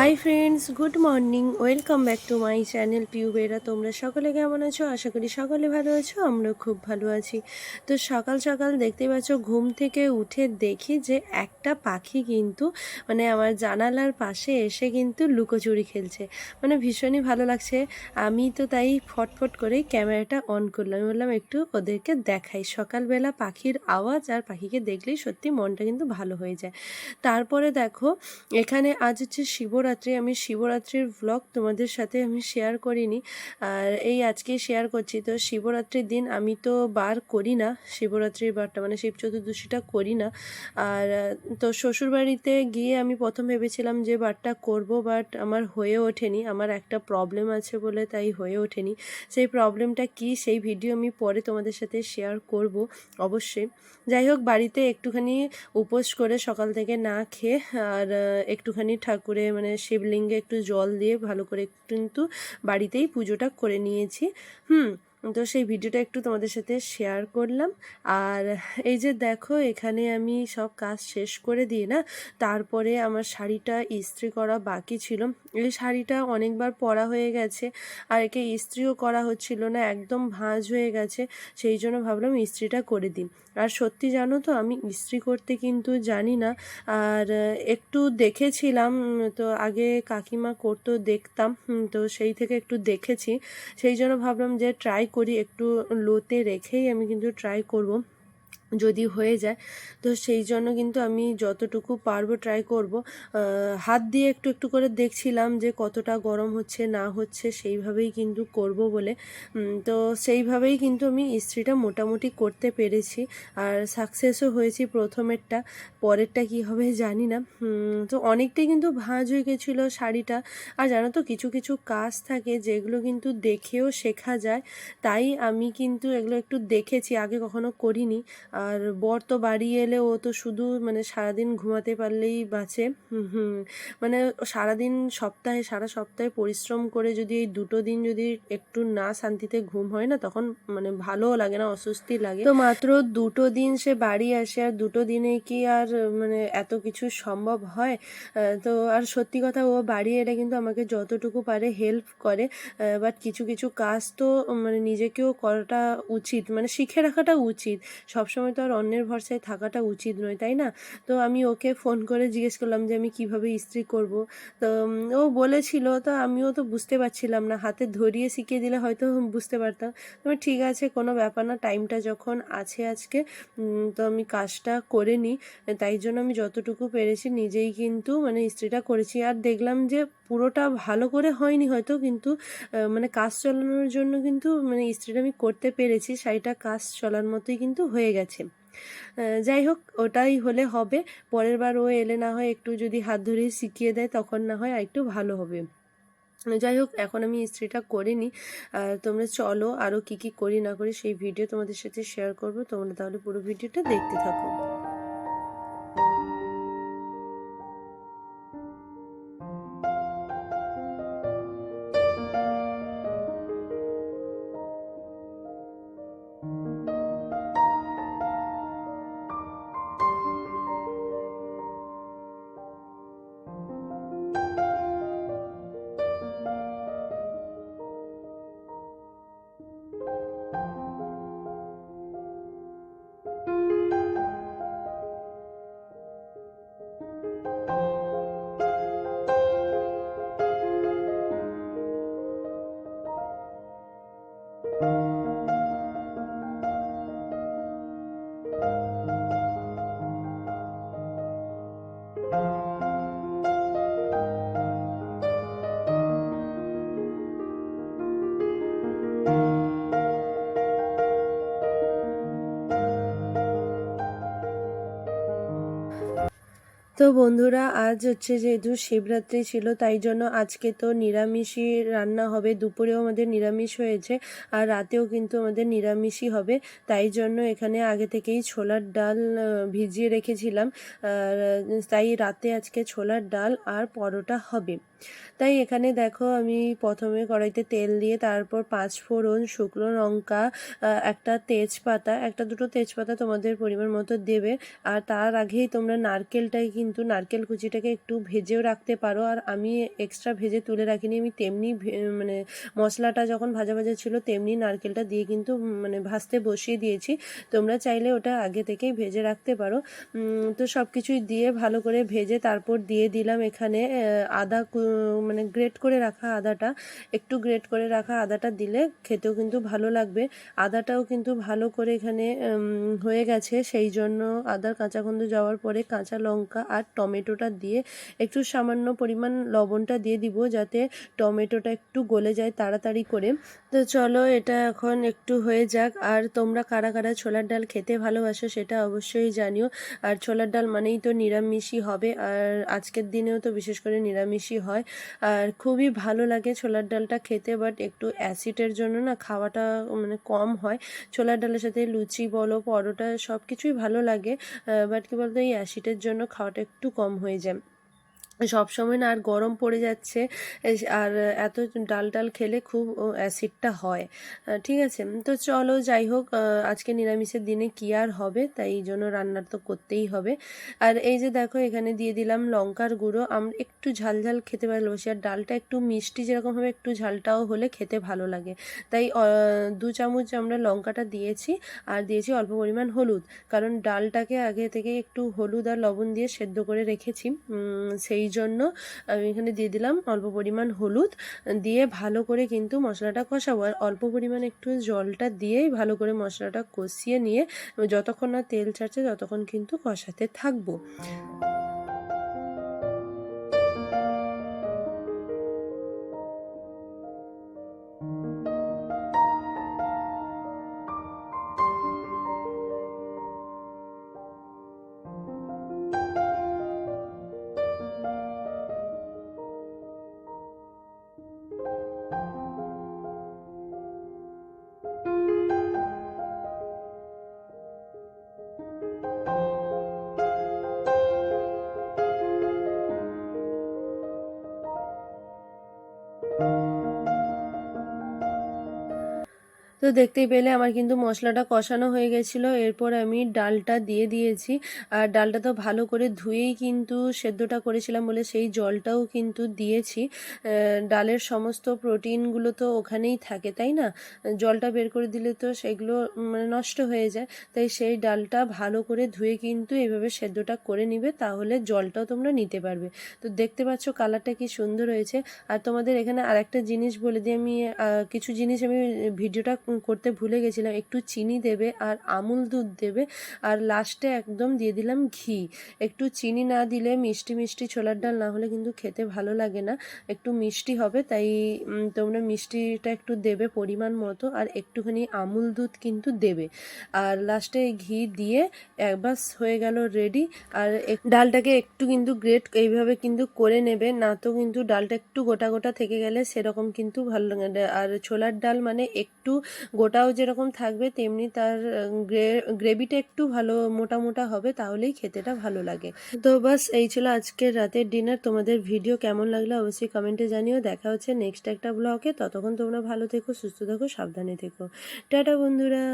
Hi friends good morning welcome back to my channel পিউবেরা তোমরা সকলে কেমন আছো? আশা করি সকলে ভালো আছো আমরা খুব ভালো আছি। তো সকাল সকাল দেখতে পাচ্ছ, ঘুম থেকে উঠে দেখি যে একটা পাখি কিন্তু মানে আমার জানালার পাশে এসে কিন্তু লুকোচুরি খেলছে। মানে ভীষণই ভালো লাগছে। আমি তো তাই ফটফট করে ক্যামেরাটা অন করলাম। বললাম, একটু ওদেরকে দেখাই। সকালবেলা পাখির আওয়াজ আর পাখিকে দেখলেই সত্যি মনটা কিন্তু ভালো হয়ে যায়। তারপরে দেখো, এখানে আজ হচ্ছে শিবরাত্রি, আমি শিবরাত্রির ভ্লগ তোমাদের সাথে আমি শেয়ার করিনি। আর এই আজকে শেয়ার করছি। তো শিবরাত্রির দিন আমি তো বার করি না, শিবরাত্রির বারটা মানে শিব চতুর্দশীটা করি না। আর, তো শ্বশুরবাড়িতে গিয়ে আমি প্রথম ভেবেছিলাম যে বারটা করব বাট আমার হয়ে ওঠেনি। আমার একটা প্রবলেম আছে বলে তাই হয়ে ওঠেনি। সেই প্রবলেমটা কি, সেই ভিডিও আমি পরে তোমাদের সাথে শেয়ার করব, অবশ্যই। যাই হোক, বাড়িতে একটুখানি উপোস করে সকাল থেকে না খেয়ে, আর, একটুখানি ঠাকুরে মানে শিবলিঙ্গে একটু জল দিয়ে ভালো করে কিন্তু বাড়িতেই পুজোটা করে নিয়েছি। হুম তো সেই ভিডিওটা একটু তোমাদের সাথে শেয়ার করলাম। আর এই যে দেখো, এখানে আমি সব কাজ শেষ করে দিয়ে না, তারপরে আমার শাড়িটা ইস্ত্রি করা বাকি ছিল। এই শাড়িটা অনেকবার পরা হয়ে গেছে, আর একে ইস্ত্রিও করা হচ্ছিল না, একদম ভাঁজ হয়ে গেছে, সেই জন্য ভাবলাম ইস্ত্রিটা করে দিই। আর সত্যি জানো তো, আমি ইস্ত্রি করতে কিন্তু জানি না। আর একটু দেখেছিলাম, তো আগে কাকিমা করতো দেখতাম, তো সেই থেকে একটু দেখেছি। সেই জন্য ভাবলাম যে ট্রাই করি একটু লোতে রেখেই আমি কিন্তু ট্রাই করব। যদি হয়ে যায়, তো সেই জন্য কিন্তু আমি যতটুকু পারব ট্রাই করব। হাত দিয়ে একটু একটু করে দেখছিলাম যে কতটা গরম হচ্ছে, না হচ্ছে, সেইভাবেই কিন্তু করব বলে। তো সেইভাবেই কিন্তু আমি ইস্ত্রিটা মোটামুটি করতে পেরেছি আর সাকসেসও হয়েছি প্রথমেরটা, পরেরটা কি হবে জানি না। তো অনেকটাই কিন্তু ভাঁজ হয়ে গেছিল শাড়িটা। আর জানো তো, কিছু কিছু কাজ থাকে যেগুলো কিন্তু দেখেও শেখা যায়। তাই আমি কিন্তু এগুলো একটু দেখেছি, আগে কখনো করিনি। আর বর তো বাড়ি এলে ও তো শুধু মানে সারাদিন ঘুমাতে পারলেই বাঁচে। মানে সারাদিন সপ্তাহে, সারা সপ্তাহে পরিশ্রম করে যদি এই দুটো দিন যদি একটু না শান্তিতে ঘুম হয় না, তখন মানে ভালোও লাগে না, অস্বস্তি লাগে। তো মাত্র দুটো দিন সে বাড়ি আসে, আর দুটো দিনে কি আর মানে এত কিছু সম্ভব হয়? তো আর সত্যি কথা, ও বাড়ি এলে কিন্তু আমাকে যতটুকু পারে হেল্প করে। বাট কিছু কিছু কাজ তো মানে নিজেকেও করাটা উচিত মানে শিখে রাখাটা উচিত। সবসময় তো আর অন্যের ভরসায় থাকাটা উচিত নয়, তাই না? তো আমি ওকে ফোন করে জিজ্ঞেস করলাম যে আমি কীভাবে ইস্ত্রি করব? তো ও বলেছিল, তো আমিও তো বুঝতে পারছিলাম না, হাতে ধরিয়ে শিখিয়ে দিলে হয়তো বুঝতে পারতাম। তবে ঠিক আছে, কোনো ব্যাপার না টাইমটা যখন আছে আজকে তো আমি কাজটা করে নিই। তাই জন্য আমি যতটুকু পেরেছি নিজেই কিন্তু মানে ইস্ত্রিটা করেছি। আর দেখলাম যে পুরোটা ভালো করে হয়নি হয়তো, কিন্তু মানে কাজ চালানোর জন্য কিন্তু মানে ইস্ত্রিটা আমি করতে পেরেছি শাড়িটা কাজ চলার মতোই কিন্তু হয়ে গেছে। যাই হোক, ওটাই হলে হবে। পরের বার ও এলে না হয় একটু যদি হাত ধরে শিখিয়ে দেয়, তখন না হয় একটু ভালো হবে। যাই হোক, এখন আমি ইস্ত্রিটা করিনি আর তোমরা চলো আরও কি কি করি না করি, সেই ভিডিও তোমাদের সাথে শেয়ার করব। তোমরা তাহলে পুরো ভিডিওটা দেখতে থাকো। তো বন্ধুরা, আজ হচ্ছে যেহেতু শিবরাত্রি ছিল, তাই জন্য আজকে তো নিরামিষই রান্না হবে। দুপুরেও আমাদের নিরামিষ হয়েছে আর রাতেও কিন্তু আমাদের নিরামিষই হবে। তাই জন্য এখানে আগে থেকেই ছোলার ডাল ভিজিয়ে রেখেছিলাম। আর, তাই রাতে আজকে ছোলার ডাল আর পরোটা হবে। তাই এখানে দেখো আমি প্রথমে কড়াইতে তেল দিয়ে তারপর পাঁচ ফোড়ন, শুকনো লঙ্কা একটা তেজপাতা, একটা দুটো তেজপাতা তোমাদের পরিমাণ মতো দেবে। আর তার আগেই তোমরা নারকেলটাই কিন্তু, নারকেল কুচিটাকে একটু ভেজেও রাখতে পারো। আর আমি এক্সট্রা ভেজে তুলে রাখিনি, আমি তেমনি মানে মশলাটা যখন ভাজা ভাজা ছিল তেমনি নারকেলটা দিয়ে কিন্তু মানে ভাজতে বসিয়ে দিয়েছি। তোমরা চাইলে ওটা আগে থেকেই ভেজে রাখতে পারো। তো সব কিছুই দিয়ে ভালো করে ভেজে তারপর দিয়ে দিলাম এখানে আদা কু- মানে গ্রেট করে রাখা আদাটা, একটু গ্রেট করে রাখা আদাটা দিলে খেতেও কিন্তু ভালো লাগবে। আদাটাও কিন্তু ভালো করে এখানে হয়ে গেছে। সেই জন্য আদার কাঁচা গন্ধ যাওয়ার পরে কাঁচা লঙ্কা আর টমেটোটা দিয়ে একটু সামান্য পরিমাণ লবণটা দিয়ে দিব যাতে টমেটোটা একটু গলে যায় তাড়াতাড়ি করে। তো চলো, এটা এখন একটু হয়ে যাক। আর তোমরা কারা কারা ছোলার ডাল খেতে ভালোবাসো সেটা অবশ্যই জানিও। আর ছোলার ডাল মানেই তো নিরামিষই হবে। আর আজকের দিনেও তো বিশেষ করে নিরামিষই হয়। আর খুবই ভালো লাগে ছোলার ডালটা খেতে বাট একটু অ্যাসিডের জন্য না খাওয়াটা মানে কম হয়। ছোলার ডালের সাথে লুচি বলো, পরোটা সব কিছুই ভালো লাগে বাট কী বলতো, এই অ্যাসিডের জন্য খাওয়াটা একটু কম হয়ে যায়। সব সময় না আর গরম পড়ে যাচ্ছে আর এত ডাল ডাল খেলে খুব অ্যাসিডটা হয়। ঠিক আছে তো চলো যাই হোক আজকে নিরামিষের দিনে কি আর হবে, তাই জন্য রান্নার তো করতেই হবে। আর এই যে দেখো, এখানে দিয়ে দিলাম লঙ্কার গুঁড়ো। আমরা একটু ঝাল ঝাল খেতে ভালোবাসি, আর ডালটা একটু মিষ্টি যেরকম হবে, একটু ঝালটাও হলে খেতে ভালো লাগে। তাই দু চামচ আমরা লঙ্কাটা দিয়েছি, আর দিয়েছি অল্প পরিমাণ হলুদ। কারণ ডালটাকে আগে থেকে একটু হলুদ আর লবণ দিয়ে সেদ্ধ করে রেখেছি সেই জন্য, আমি এখানে দিয়ে দিলাম অল্প পরিমাণ হলুদ। দিয়ে ভালো করে কিন্তু মশলাটা কষাবো। আর অল্প পরিমাণ একটু জলটা দিয়েই ভালো করে মশলাটা কষিয়ে নিয়ে, যতক্ষণ না তেল ছাড়ছে ততক্ষণ কিন্তু কষাতে থাকব। তো দেখতেই পেলে আমার কিন্তু মশলাটা কষানো হয়ে গেছিল। এরপর আমি ডালটা দিয়ে দিয়েছি। আর ডালটা তো ভালো করে ধুয়েই কিন্তু সেদ্ধটা করেছিলাম বলে সেই জলটাও কিন্তু দিয়েছি। ডালের সমস্ত প্রোটিনগুলো তো ওখানেই থাকে, তাই না? জলটা বের করে দিলে তো সেগুলো মানে নষ্ট হয়ে যায়। তাই সেই ডালটা ভালো করে ধুয়ে কিন্তু এভাবে সেদ্ধটা করে নিবে, তাহলে জলটাও তোমরা নিতে পারবে। তো দেখতে পাচ্ছ কালারটা কি সুন্দর হয়েছে। আর তোমাদের এখানে আরেকটা জিনিস বলে দিই, আমি কিছু জিনিস আমি ভিডিওটা করতে ভুলে গেছিলাম। একটু চিনি দেবে আর আমুল দুধ দেবে। আর লাস্টে একদম দিয়ে দিলাম ঘি। একটু চিনি না দিলে মিষ্টি মিষ্টি ছোলার ডাল না হলে কিন্তু খেতে ভালো লাগে না। একটু মিষ্টি হবে, তাই তোমরা মিষ্টিটা একটু দেবে পরিমাণ মতো আর একটুখানি আমুল দুধ কিন্তু দেবে। আর লাস্টে ঘি দিয়ে একবার হয়ে গেল রেডি আর ডালটাকে একটু কিন্তু গ্রেট এইভাবে কিন্তু করে নেবে, না তো কিন্তু ডালটা একটু গোটা গোটা থেকে গেলে সেরকম কিন্তু ভালো লাগে আর ছোলার ডাল মানে একটু গোটাও যেরকম থাকবে, তেমনি তার গ্রেভিটা একটু ভালো, মোটা মোটা হবে, তাহলেই খেতেটা ভালো লাগে। তো বাস, এই ছিল আজকের রাতের ডিনার। তোমাদের ভিডিও কেমন লাগল অবশ্যই কমেন্টে জানিও। দেখা হচ্ছে নেক্সট একটা ব্লগে। ততক্ষণ তোমরা ভালো থেকো, সুস্থ থেকো, সাবধানে থেকো। টাটা, বন্ধুরা।